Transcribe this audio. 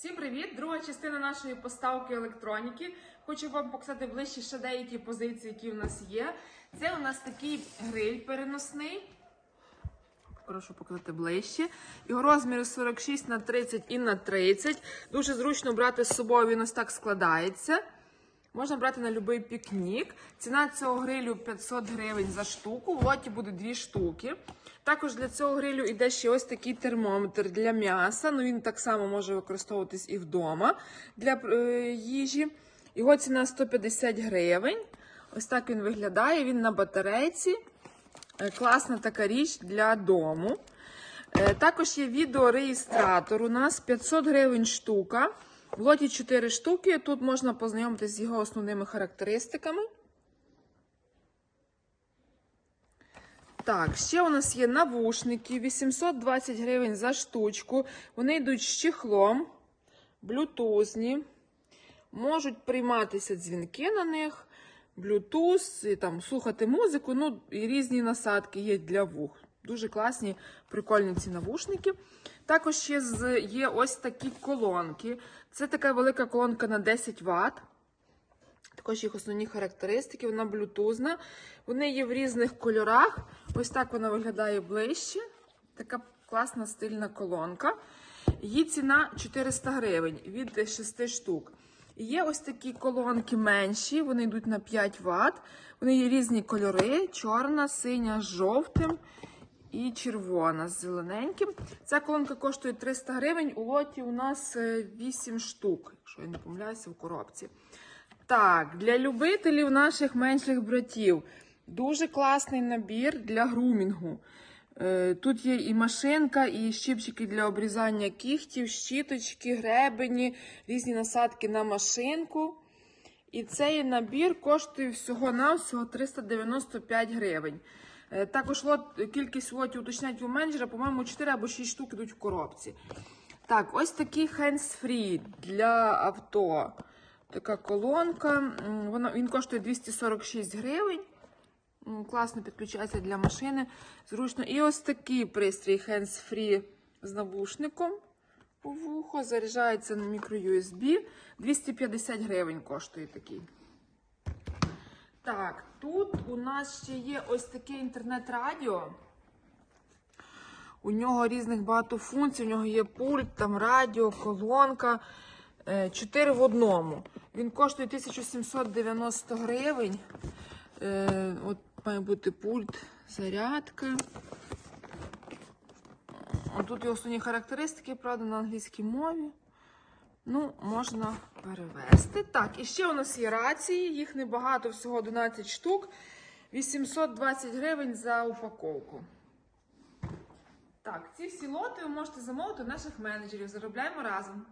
Всім привіт! Друга частина нашої поставки електроніки. Хочу вам показати ближче ще деякі позиції, які в нас є. Це у нас такий гриль переносний. Прошу показати ближче. Його розміри 46 на 30 і на 30. Дуже зручно брати з собою, він ось так складається. Можна брати на будь-який пікнік. Ціна цього грилю 500 гривень за штуку. В лоті буде дві штуки. Також для цього грилю йде ще ось такий термометр для м'яса. Ну він так само може використовуватись і вдома для е, їжі. Його ціна 150 гривень. Ось так він виглядає. Він на батарейці. Е, Класна така річ для дому. Е, Також є відеореєстратор. У нас 500 гривень штука. В лоті 4 штуки. Тут можна познайомитися з його основними характеристиками. Так, ще у нас є навушники 820 гривень за штучку. Вони йдуть з чехлом, блютузні. Можуть прийматися дзвінки на них, блютуз, і слухати музику. Ну, і різні насадки є для вух. Дуже класні, прикольні ці навушники. Також ще є ось такі колонки. Це така велика колонка на 10 Вт. Також їх основні характеристики, вона блютузна. Вони є в різних кольорах. Ось так вона виглядає ближче. Така класна стильна колонка. Її ціна 400 гривень від 6 штук. Є ось такі колонки менші, вони йдуть на 5 Вт. Вони є різні кольори: чорна, синя з жовтим і червона з зелененьким. Ця колонка коштує 300 гривень. У лоті у нас 8 штук, якщо я не помиляюся, в коробці. Так, для любителів наших менших братів дуже класний набір для грумінгу. Е, Тут є і машинка, і щипчики для обрізання кігтів, щіточки, гребені, різні насадки на машинку. І цей набір коштує всього-навсього 395 гривень. Е, Також лот, кількість лотів уточнять у менеджера, по-моєму, 4 або 6 штук йдуть в коробці. Так, ось такий hands-free для авто. Така колонка. Вона, він коштує 246 гривень. Класно підключається для машини. Зручно. І ось такий пристрій hands-free з навушником у вухо. Заряджається на мікро-USB. 250 гривень коштує такий. Так, тут у нас ще є ось таке інтернет-радіо. У нього різних багато функцій. У нього є пульт, там радіо, колонка. Е, Чотири в одному. Він коштує 1790 гривень. Е, От має бути пульт, зарядка. О, Тут є основні характеристики, правда, на англійській мові. Ну, можна перевести. Так, і ще у нас є рації, їх небагато, всього 11 штук. 820 гривень за упаковку. Так, ці всі лоти ви можете замовити у наших менеджерів. Заробляємо разом.